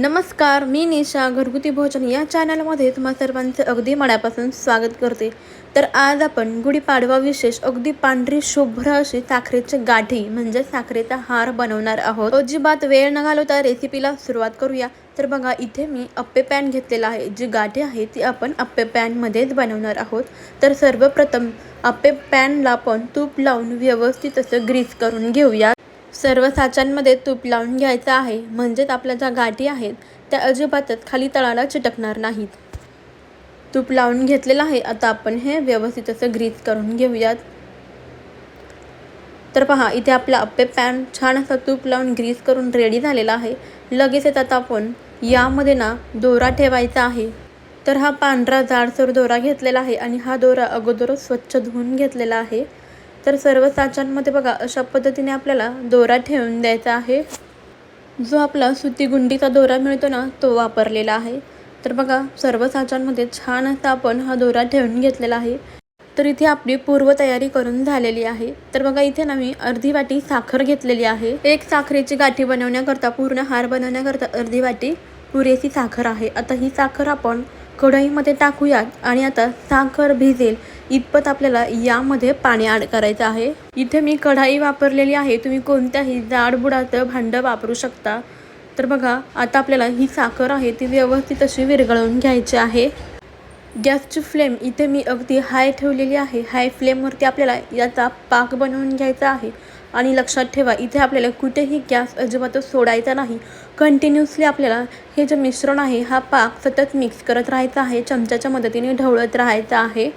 नमस्कार मी निशा घरगुती भोजन या चॅनलमध्ये तुम्हा सर्वांचे अगदी मनापासून स्वागत करते. तर आज आपण गुढीपाडवा विशेष अगदी पांढरी शुभ्र अशी साखरेची गाठी म्हणजे साखरेचा हार बनवणार आहोत. अजिबात वेळ न घालवता रेसिपीला सुरुवात करूया. तर बघा इथे मी अप्पे पॅन घेतलेला आहे. जी गाठी आहे ती आपण अप्पे पॅनमध्येच बनवणार आहोत. तर सर्वप्रथम अप्पे पॅनला आपण तूप लावून व्यवस्थित असं ग्रीस करून घेऊया. सर्व साचांमध्ये तूप लावून घ्यायचं आहे. म्हणजेच आपल्या ज्या गाठी आहेत त्या अजिबातच खाली तळाला चिटकणार नाहीत. तूप लावून घेतलेलं आहे. आता आपण हे व्यवस्थित असं ग्रीस करून घेऊयात. तर पहा इथे आपला अप्पे पॅन छान असा तूप लावून ग्रीस करून रेडी झालेला आहे. लगेचच आता आपण यामध्ये ना दोरा ठेवायचा आहे. तर हा पांढरा जाडसर दोरा घेतलेला आहे आणि हा दोरा अगोदरच स्वच्छ धुवून घेतलेला आहे. तर सर्व साचांमध्ये बघा अशा पद्धतीने आपल्याला दोरा ठेवून द्यायचा आहे. जो आपला सुती गुंडीचा दोरा मिळतो ना तो वापरलेला आहे. तर बघा सर्व साचांमध्ये छान असा आपण हा दोरा ठेवून घेतलेला आहे. तर इथे आपली पूर्वतयारी करून झालेली आहे. तर बघा इथे ना मी अर्धी वाटी साखर घेतलेली आहे. एक साखरेची गाठी बनवण्याकरता पूर्ण हार बनवण्याकरता अर्धी वाटी पुरेशी साखर आहे. आता ही साखर आपण कढईमध्ये टाकूयात आणि आता साखर भिजेल. इतपत आपल्याला यामध्ये पाणी ॲड करायचं आहे. इथे मी कढाई वापरलेली आहे. तुम्ही कोणत्याही जाडबुडाचं भांडं वापरू शकता. तर बघा आता आपल्याला ही साखर आहे ती व्यवस्थित अशी विरघळवून घ्यायची आहे. गॅसची फ्लेम इथे मी अगदी हाय ठेवलेली आहे. हाय फ्लेमवरती आपल्याला याचा पाक बनवून घ्यायचा आहे. आणि लक्षात ठेवा इथे आपल्याला कुठेही गॅस अजिबातच सोडायचा नाही. कंटिन्युअसली आपल्याला हे जे मिश्रण आहे हा पाक सतत मिक्स करत राहायचा आहे. चमच्याच्या मदतीने ढवळत राहायचा आहे.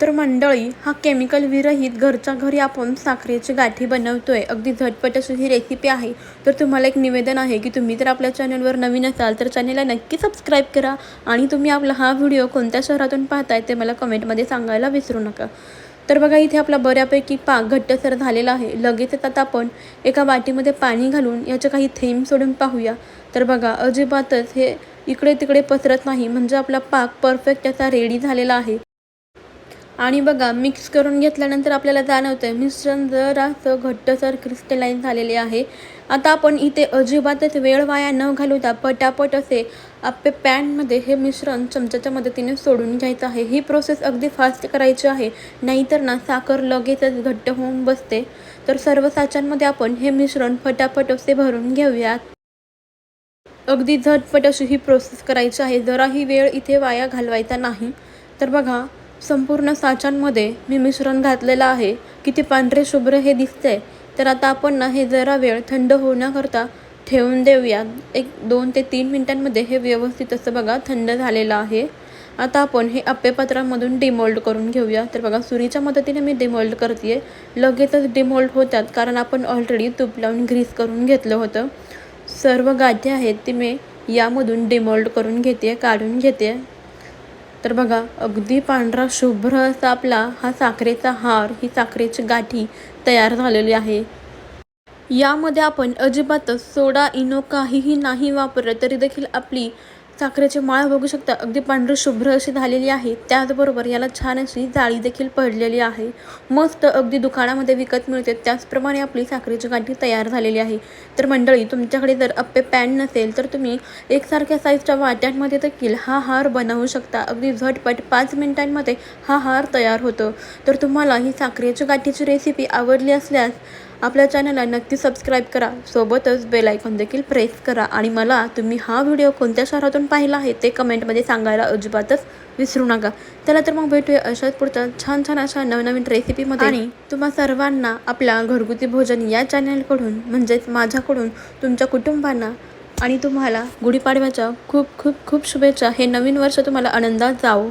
तर मंडळी हा केमिकल विरहित घरच्या घरी आपण साखरेची गाठी बनवतोय. अगदी झटपट अशी ही रेसिपी आहे. तर तुम्हाला एक निवेदन आहे की तुम्ही जर आपल्या चॅनलवर नवीन असाल तर चॅनलला नक्की सबस्क्राईब करा आणि तुम्ही आपला हा व्हिडिओ कोणत्या शहरातून पाहताय ते मला कमेंटमध्ये सांगायला विसरू नका. तर बघा इथे आपला बऱ्यापैकी पाक घट्टसर झालेला आहे. लगेचच आता आपण एका वाटीमध्ये पाणी घालून याचे काही थेंब सोडून पाहूया. तर बघा अजिबातच हे इकडे तिकडे पसरत नाही. म्हणजे आपला पाक परफेक्ट असा रेडी झालेला आहे. आणि बघा मिक्स करून घेतल्यानंतर आपल्याला जाणवतं आहे मिश्रण जरासं घट्टसर क्रिस्टलाईन झालेले आहे. आता आपण इथे अजिबातच वेळ वाया न घालवता पटापट असे आपले पॅनमध्ये हे मिश्रण चमच्याच्या मदतीने सोडून घ्यायचं आहे. ही प्रोसेस अगदी फास्ट करायची आहे. नाहीतर ना साखर लगेचच घट्ट होऊन बसते. तर सर्व साच्यांमध्ये आपण हे मिश्रण फटाफट असे भरून घेऊयात. अगदी झटपट अशी ही प्रोसेस करायची आहे. जराही वेळ इथे वाया घालवायचा नाही. तर बघा संपूर्ण साचांमध्ये मी मिश्रण घातलेलं आहे किती पांढरे शुभ्र हे दिसते तर आता आपण ना हे जरा वेळ थंड होण्याकरता ठेवून देऊया. एक दोन ते तीन मिनटांमध्ये हे व्यवस्थित असं बघा थंड झालेलं आहे. आता आपण हे अप्पेपत्रामधून डिमोल्ड करून घेऊया. तर बघा सुरीच्या मदतीने मी डिमोल्ड करते लगेचच डिमोल्ड होतात कारण आपण ऑलरेडी तूप लावून ग्रीस करून घेतलं होतं. सर्व गाठी आहेत ती मी यामधून डिमोल्ड करून घेते काढून घेते तर बघा अगदी पांढरा शुभ्र असा आपला हा साखरेचा हार ही साखरेची गाठी तयार झालेली आहे. यामध्ये आपण अजिबातच सोडा इनो काहीही नाही वापरलं तरी देखील आपली साखरेची माळ बघू शकता. अगदी पांढरी शुभ्र अशी झालेली आहे. त्याचबरोबर याला छान अशी जाळी देखील पडलेली आहे. मस्त अगदी दुकानामध्ये विकत मिळते. त्याचप्रमाणे आपली साखरेची गाठी तयार झालेली आहे. तर मंडळी तुमच्याकडे जर अप्पे पॅन नसेल तर तुम्ही एकसारख्या साईजच्या वाट्यांमध्ये देखील हा हार बनवू शकता. अगदी झटपट पाच मिनिटांमध्ये हा हार तयार होतो. तर तुम्हाला ही साखरेच्या गाठीची रेसिपी आवडली असल्यास आपल्या चॅनलला नक्की सबस्क्राईब करा. सोबतच बेल आयकॉन देखील प्रेस करा. आणि मला तुम्ही हा व्हिडिओ कोणत्या शहरातून पाहिला आहे ते कमेंटमध्ये सांगायला अजिबातच विसरू नका. चला तर मग भेटूया अशाच पुढच्या छान छान अशा नवनवीन रेसिपीमध्ये आणि तुम्हा सर्वांना आपल्या घरगुती भोजन या चॅनलकडून म्हणजेच माझ्याकडून तुमच्या कुटुंबांना आणि तुम्हाला गुढीपाडव्याच्या खूप खूप खूप शुभेच्छा. हे नवीन वर्ष तुम्हाला आनंदात जावो.